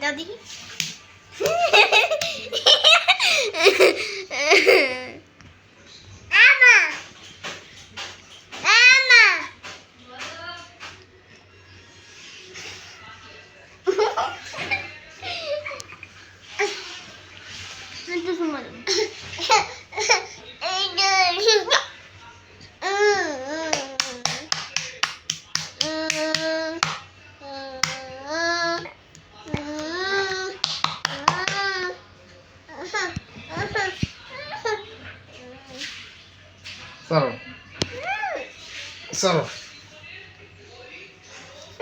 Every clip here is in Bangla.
তালি দাও দেখি আমা আমা একটু সময় চলো চলো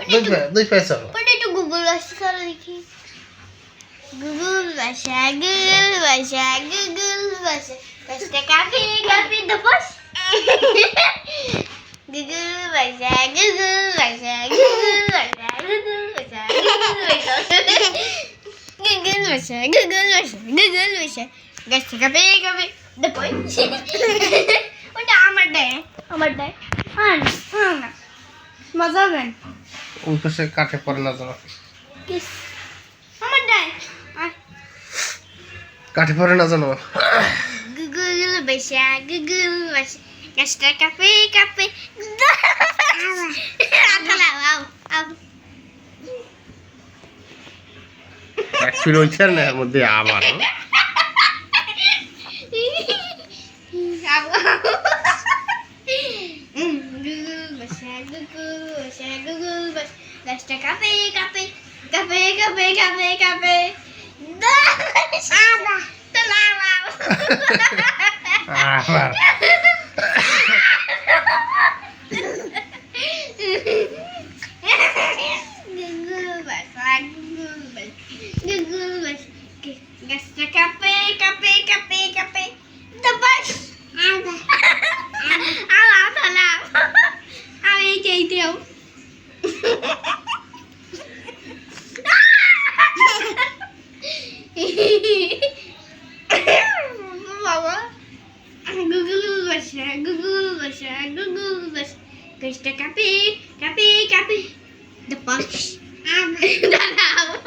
দুই পায়ে দুই পায়ে চলো ওটা একটু গুগল ভাষা চলো দেখি গুগল ভাষা গুগল ভাষা গুগল ভাষা কষ্ট কাপি কাপি দপস গুগল ভাষা গুগল ভাষা গুগল ভাষা গুগল ভাষা গুগল ভাষা গুগল ভাষা গুগল ভাষা কষ্ট কাপি কাপি দপস ওটা আমার দেয় আমার দেয় হ্যাঁ না মজা হবে। না ওই পাশে কাঠে পড়ে না কিস। আমার কাঠে পড়ে না kape. Akala, wow. Wow. এক ফির হইছে না মধ্যে আবার Basa. Gasta kape, kape. Kape, kape, kape, kape. Aba. Talawa. আবার entendeu? Capi, capi, capi. Depois. Ah, não.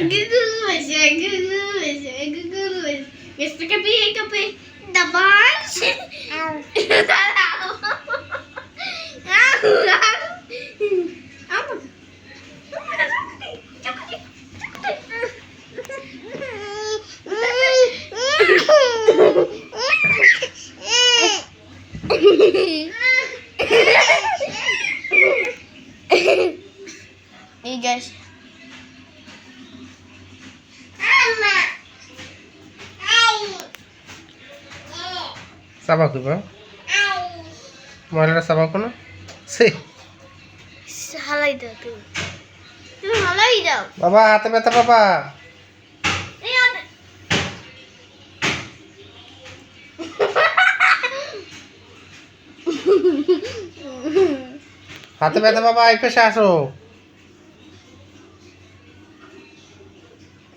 Gıgırmış ya gıgırmış ya gıgırmış. Mr. Kapıyı kapıyı. Dabar. চাবা কিবা ময়লাটা চাবা কোনো সে হালাই দাও তুমি। তুমি হালাই দাও। বাবা হাতে ব্যথা বাবা। হাতে- ব্যথা বাবা এই পেশে আসো।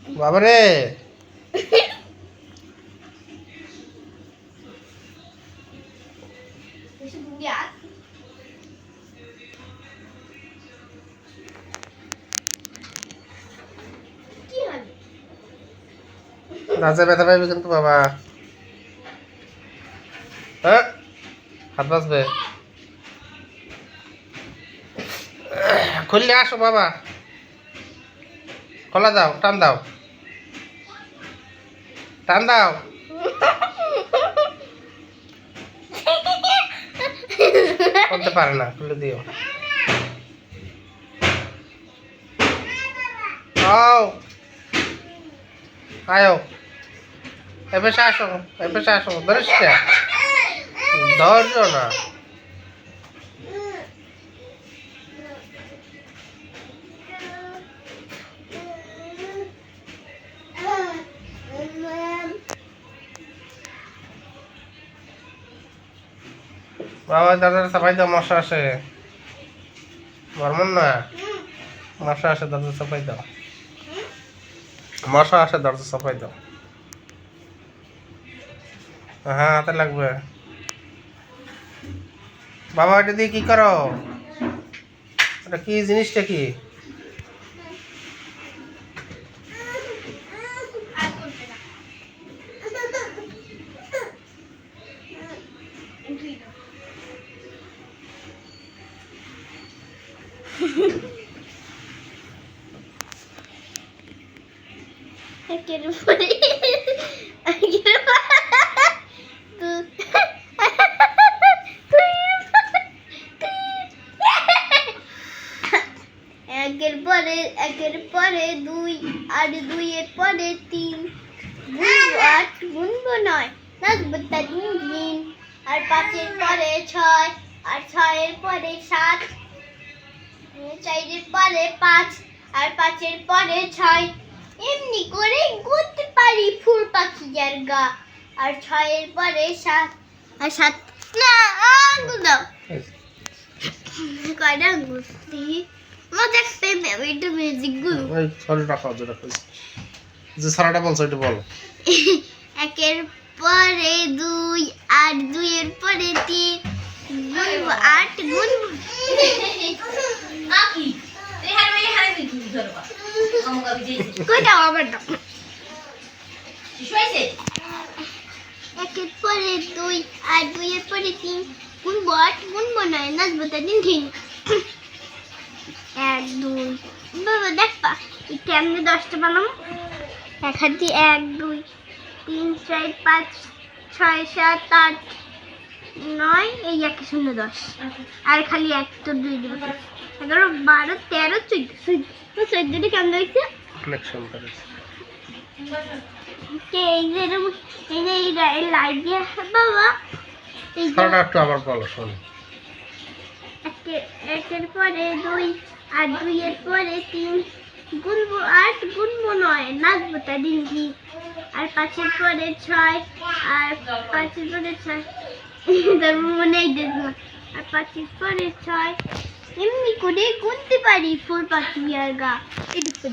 বাবা রে Ya. কি হবে নাচে ব্যথা পাইবে কিন্তু বাবা। হ্যাঁ হাত বাঁচবে খুললে আসো বাবা। খোলা দাও, টান দাও। টান দাও। করতে পারে না খুলে দিও। আও। আয়ো। এবার আসো এবার আসো ধরিস ধৈর্য না। বাবা, দাদার সবাই তো মশা আসে। বর্মন না? মশা আসে দরজা চাপাই দাও। মশা আসে দরজা চাপাই দাও। হ্যাঁ হাতে লাগবে। বাবা, এটা দিয়ে কি করো? এটা কি জিনিসটা কি? একের পরে একের একের পরে একের পরে দুই আর দুইয়ের পরে তিন গুনবো আট গুনবো নয় নাচবো তা দিন দিন আর পাঁচের পরে ছয় আর ছয়ের পরে সাত চারের পরে পাঁচ আর পাঁচের পরে ছয় এমনি করে গুনতে পারি ফুল গা আর ছয়ের পরে সাত আর সাত না আঙ্গুল দাও। কয়টা আঙ্গুল? মজা একটু মিউজিকগুলো ওই ছড়িটা খাও যেটা কইছি যে সারাটা বলছো এটা বলো। একের পরে দুই আর দুইয়ের পরে তিন। গুনবো আট গুনবো কই দাও আবার দাও একের পরে দুই আর দুইয়ের পরে তিন। গুনবো আট গুনবো নয়? নাচবো দিন এক দুই। বাবা দেখবা এই কেমনে দশটা বানাবো এক হাত দিয়ে এক দুই তিন চার পাঁচ ছয় সাত আট নয় এই একে শূন্য দশ। আর খালি এক তো দুই দেবো। এগারো বারো তেরো চোদ্দ চোদ্দ। চোদ্দটা কেমন হয়েছে? আবার বলো শোন। একে- একের পরে দুই আর দুইয়ের পরে তিন। গুনবো আট গুনবো নয় নাচবো তা আর পাঁচের পরে ছয় আর পাঁচের পরে ছয়। তারপর মনে হয় আর পাঁচের পরে ছয়। এমনি করে গুনতে পারি ফুল পাখি আর গা।